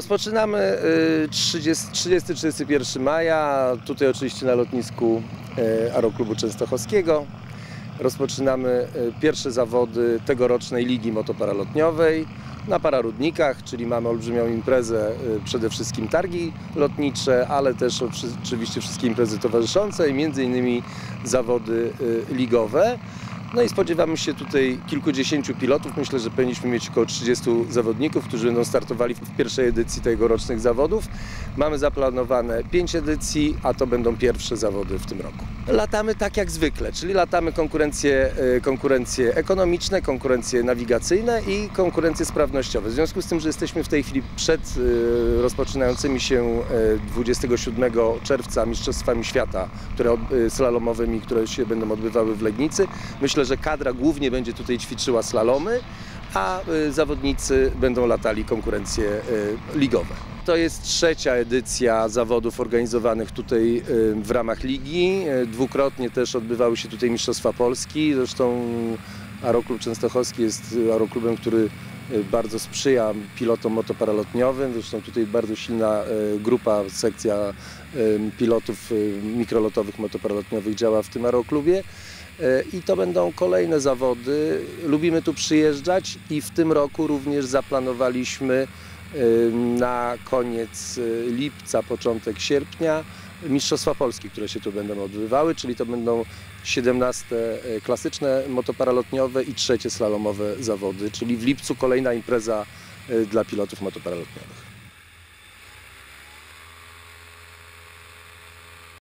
Rozpoczynamy y, 30-31 maja, tutaj oczywiście na lotnisku y, Aeroklubu Częstochowskiego. Rozpoczynamy y, pierwsze zawody tegorocznej Ligi Motoparalotniowej na Pararudnikach, czyli mamy olbrzymią imprezę, y, przede wszystkim targi lotnicze, ale też oczy- oczywiście wszystkie imprezy towarzyszące i między innymi zawody ligowe. No i spodziewamy się tutaj kilkudziesięciu pilotów. Myślę, że powinniśmy mieć około 30 zawodników, którzy będą startowali w pierwszej edycji tegorocznych zawodów. Mamy zaplanowane 5 edycji, a to będą pierwsze zawody w tym roku. Latamy tak jak zwykle, czyli latamy konkurencje, e, konkurencje ekonomiczne, konkurencje nawigacyjne i konkurencje sprawnościowe. W związku z tym, że jesteśmy w tej chwili przed e, rozpoczynającymi się e, 27 czerwca Mistrzostwami Świata, które e, slalomowymi, które się będą odbywały w Legnicy, myślę, że kadra głównie będzie tutaj ćwiczyła slalomy, a e, zawodnicy będą latali konkurencje e, ligowe. To jest trzecia edycja zawodów organizowanych tutaj e, w ramach ligi. Dwukrotnie też odbywały się tutaj Mistrzostwa Polski. Zresztą Aeroklub Częstochowski jest aeroklubem, który bardzo sprzyja pilotom motoparalotniowym. Zresztą tutaj bardzo silna grupa, sekcja pilotów mikrolotowych motoparalotniowych działa w tym aeroklubie. E, I to będą kolejne zawody. Lubimy tu przyjeżdżać i w tym roku również zaplanowaliśmy e, na koniec e, lipca, początek sierpnia Mistrzostwa Polski, które się tu będą odbywały, czyli to będą 17 e, klasyczne motoparalotniowe i trzecie slalomowe zawody, czyli w lipcu kolejna impreza dla pilotów motoparalotniowych.